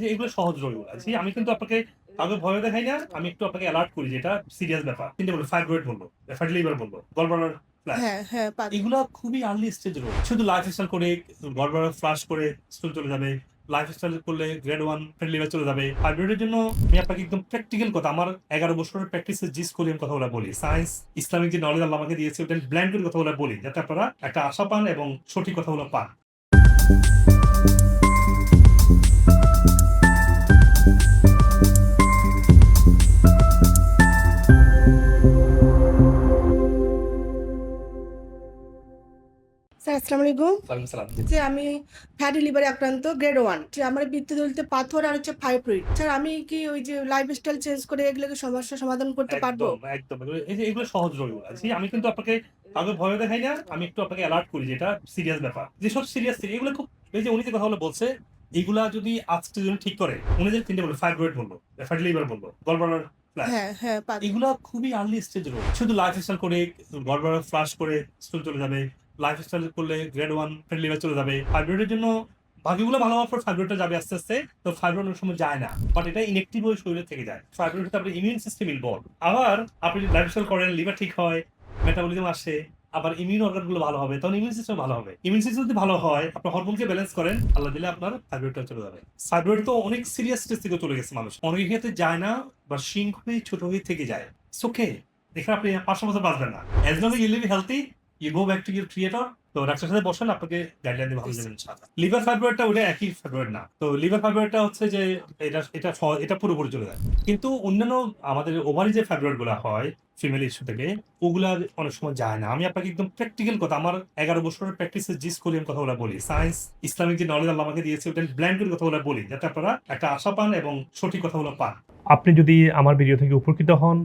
যে এগুলো সহজ আছি আমি কিন্তু আপনাকে কাউকে ভয় দেখাই না আমি একটু আপনাকে অ্যালার্ট করি যেটা সিরিয়াস ব্যাপার। ফাইব্রয়েড ফ্যাটি লিভার গলব্লাডার হ্যাঁ হ্যাঁ পারি এগুলো খুবই আর্লি স্টেজ রোগ শুধু লাইফ স্টাইল করে গলব্লাডার ফ্লাশ করে স্টোন চলে যাবে লাইফ স্টাইল করলে গ্রেড ওয়ান ফ্যাটি লিভার চলে যাবে। ফাইব্রয়েডের জন্য আমি আপনাকে একদম প্র্যাকটিক্যাল কথা আমার এগারো বছরের প্র্যাকটিসের জিস করে আমি কথাগুলো বলি সায়েন্স ইসলামিক যে নলেজ আল্লাহ আমাকে দিয়েছে ওটা ব্ল্যান্ড করে কথাগুলো বলি যাতে আপনারা একটা আশা পান এবং সঠিক কথাগুলো পান। আসসালামু আলাইকুম। যে আমি ফ্যাটি লিভারে আক্রান্ত গ্রেড ওয়ান যে আমার বৃত্তদলিতে পাথর আর হচ্ছে ফাইব্রয়েড স্যার আমি কি ওই যে লাইফস্টাইল চেঞ্জ করে এগুলোকে সমস্যা সমাধান করতে পারব? একদম। এগুলো- সহজ রোগগুলো আমি কিন্তু আপনাকে কাউকে ভয় দেখাই না আমি একটু আপনাকে অ্যালার্ট করি যেটা সিরিয়াস ব্যাপার। যেসব সিরিয়াস এগুলো খুব এই যে উনি যে কথাগুলো বলছে এগুলা যদি আজকে যদি ঠিক করে উনি যে তিনটে বলল ফাইব্রয়েড বলল ফ্যাটি লিভার বলল গলব্লাডার হ্যাঁ হ্যাঁ এগুলা খুবই আর্লি স্টেজ রোগ। শুধু লাইফ স্টাইল করে গলব্লাডার ফ্লাশ করে স্কুল চলে যাবে লাইফ স্টাইল করলে গ্রেড ওয়ান ফ্যাটি লিভার চলে যাবে। ফাইব্রয়েডের জন্য বাকিগুলো ভালো হওয়ার পর ফাইব্রয়েডটা যাবে আস্তে আস্তে, তো ফাইব্রয়েড অনেক সময় যায় না। বাট এটা ইনেকটিভ হয়ে শরীরে থেকে যায়। ফাইব্রয়েড আপনার ইমিউন সিস্টেম ইনভলভ আবার আপনি লাইফ স্টাইল করেন লিভার ঠিক হয় মেটাবলিজম আসে, আবার ইমিউন অর্গানগুলো ভালো হবে, তখন ইমিউন সিস্টেম ভালো হবে। ইমিউন সিস্টেম যদি ভালো হয়, আপনার হরমোনকে ব্যালেন্স করেন, আল্লাহ দিলে আপনার ফাইব্রয়েডটা চলে যাবে। ফাইব্রয়েড তো অনেক সিরিয়াস স্টেজ থেকে চলে গেছে মানুষ। অনেক ক্ষেত্রে যায় না বা শিঙ্ক হয়ে ছোট হয়ে থেকে যায়। ওকে এখানে আপনি পাঁচশো বছর বাঁচবেন না। As long you live healthy you go back to your creator তো ডাক্তারের সাথে বসেন আপনাকে গাইডলাইন দিয়ে ভালো যাবেন লিভার ফাইব্রয়েডটা ওটা একই ফাইব্রয়েড না। তো লিভার ফাইব্রয়েডটা হচ্ছে যে এটা এটা এটা পুরোপুরি চলে যায়। কিন্তু অন্যান্য আমাদের ওভারি যে ফাইব্রয়েডগুলো হয় ফিমেল ইস্যু থেকে ওগুলা অনেক সময় যায় না। আমি আপনাকে একদম প্র্যাকটিক্যাল কথা আমার এগারো বছরের প্র্যাকটিসের জিস করে আমি কথাগুলো বলি সায়েন্স ইসলামিক যে নলেজ আল্লাহ আমাকে দিয়েছে ওটা ব্ল্যান্ড করে কথাগুলো বলি যাতে আপনারা একটা আশা পান এবং সঠিক কথাগুলো পান। আপনি যদি আমার ভিডিও থেকে উপকৃত হন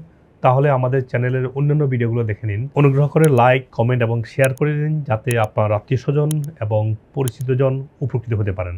তাহলে আমাদের চ্যানেলের অন্যান্য ভিডিওগুলো দেখে নিন। অনুগ্রহ করে লাইক, কমেন্ট এবং শেয়ার করে দিন যাতে আপনার আত্মীয় স্বজন এবং পরিচিতজন উপকৃত হতে পারেন।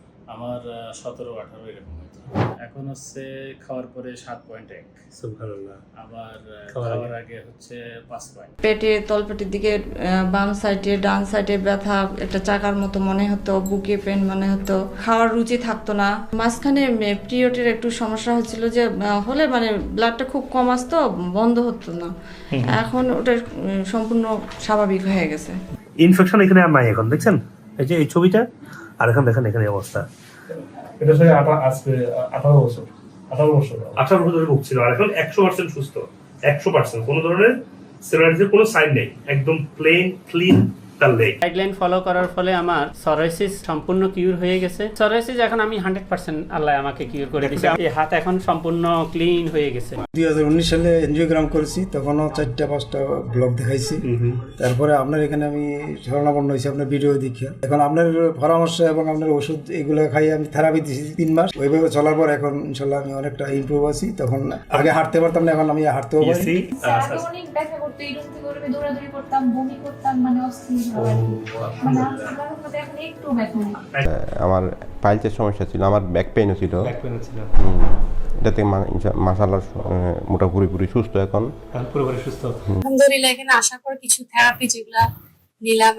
আমার সতেরো আঠারো এরকম হতো এখন হচ্ছে খাওয়ার পরে সাত পয়েন্ট এক। আবার খাওয়ার আগে? হচ্ছে পাঁচ পয়েন্ট পেটে তলপেটের দিকে বাম সাইডে ডান সাইডে ব্যথা একটা চাকার মতো মনে হতো বুকে পেন মনে হতো। খাওয়ার রুচি থাকতো না। মাঝখানে পিরিয়ডের একটু সমস্যা হচ্ছিল যে হলে মানে ব্লাডটা খুব কম আসতো বন্ধ হতো না। এখন ওটা সম্পূর্ণ স্বাভাবিক হয়ে গেছে। ইনফেকশন এখানে আর নাই এখন দেখছেন? এই যে এই ছবিটা আর এখন দেখেন এখানে অবস্থা। এটা সে আজকে আঠারো বছর। আঠারো বছর আঠারো বছর ভুগছিল আর এখন একশো পার্সেন্ট সুস্থ। একশো পার্সেন্ট কোনো ধরনের সেলারিজের কোনো সাইন নেই। একদম প্লেন ক্লিন তার লেগ গাইডলাইন ফলো করার ফলে আমার সরাইসিস সম্পূর্ণ কিউর হয়ে গেছে। সরাইসিস এখন আমি হান্ড্রেড পার্সেন্ট আল্লাহ আমাকে কিউর করে দিয়েছে এই হাত এখন সম্পূর্ণ ক্লিন হয়ে গেছে। দুই হাজার উনিশ সালে এনজিওগ্রাম করেছি তখনও চারটা পাঁচটা ব্লগ দেখাইছি। তারপরে আপনার এখানে আমি শরণাপন্ন হয়েছি আপনার ভিডিও দেখে এখন আপনার পরামর্শ এবং আপনার ওষুধ এগুলো খাই আমি থেরাপি দিয়েছি তিন মাস। ওইভাবে চলার পর এখন ইনশাল্লাহ আমি অনেকটা ইমপ্রুভ আছি। তখন আগে হাঁটতে পারতাম না এখন আমি হাঁটতেও পারি। ইসি আগে অনেক ব্যথা করতো দৌড়াদৌড়ি করতাম বমি করতাম মানে অস্থির। মানে আমার পাইলসের সমস্যা ছিল আমার ব্যাক পেইনও ছিল। হুম। এটাতে মাসাল্লাহ মোটা পুরোপুরি সুস্থ এখন। পুরোপুরি সুস্থ। আলহামদুলিল্লাহ এখানে আসার পর কিছু থেরাপি যেগুলা নিলাম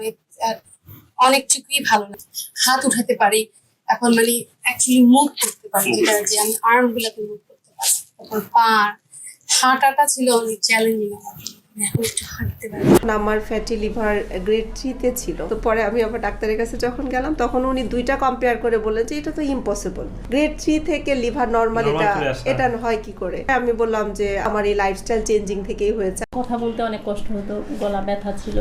অনেকটুকুই ভালো লাগে হাত উঠাতে পারি এখন মানে অ্যাকচুয়ালি মুভ করতে পারি যেটা যে আমি আর্ম গুলাকে মুভ করতে পারি। তারপর পা হাঁটাটা ছিল অনেক চ্যালেঞ্জিং আমার এখন একটু হাঁটতে পারি। আমার ফ্যাটি লিভার গ্রেড থ্রিতে ছিল। তো পরে আমি আবার ডাক্তারের কাছে যখন গেলাম তখন উনি দুইটা কম্পেয়ার করে বললেন যে এটা তো ইম্পসিবল গ্রেড থ্রি থেকে লিভার নর্মাল এটা এটা হয় কি করে? আমি বললাম যে আমার এই লাইফস্টাইল চেঞ্জিং থেকেই হয়েছে। কথা বলতে অনেক কষ্ট হতো গলা ব্যথা ছিল।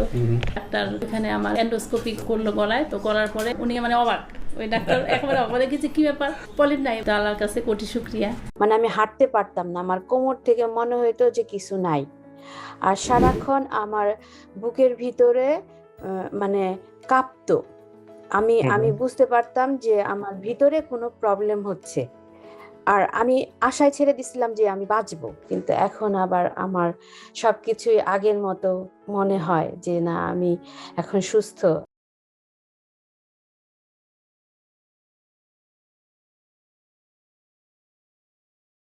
ডাক্তার এখানে আমার এন্ডোস্কোপি করল গলায় তো করার পরে উনি মানে অবাক। ওই ডাক্তার একেবারে অবাক। দেখেছে কি ব্যাপার? পলিপ নাই তো আল্লাহর কাছে কোটি শুক্রিয়া। মানে আমি হাঁটতে পারতাম না। আমার কোমর থেকে মনে হতো যে কিছু নাই। আর সারাক্ষণ আমার বুকের ভিতরে মানে কাঁপত। আমি। আমি বুঝতে পারতাম যে আমার ভিতরে কোনো প্রবলেম হচ্ছে। আর আমি আশায় ছেড়ে দিছিলাম যে আমি বাঁচবো কিন্তু এখন আবার আমার সবকিছুই আগের মতো মনে হয় যে না আমি এখন সুস্থ।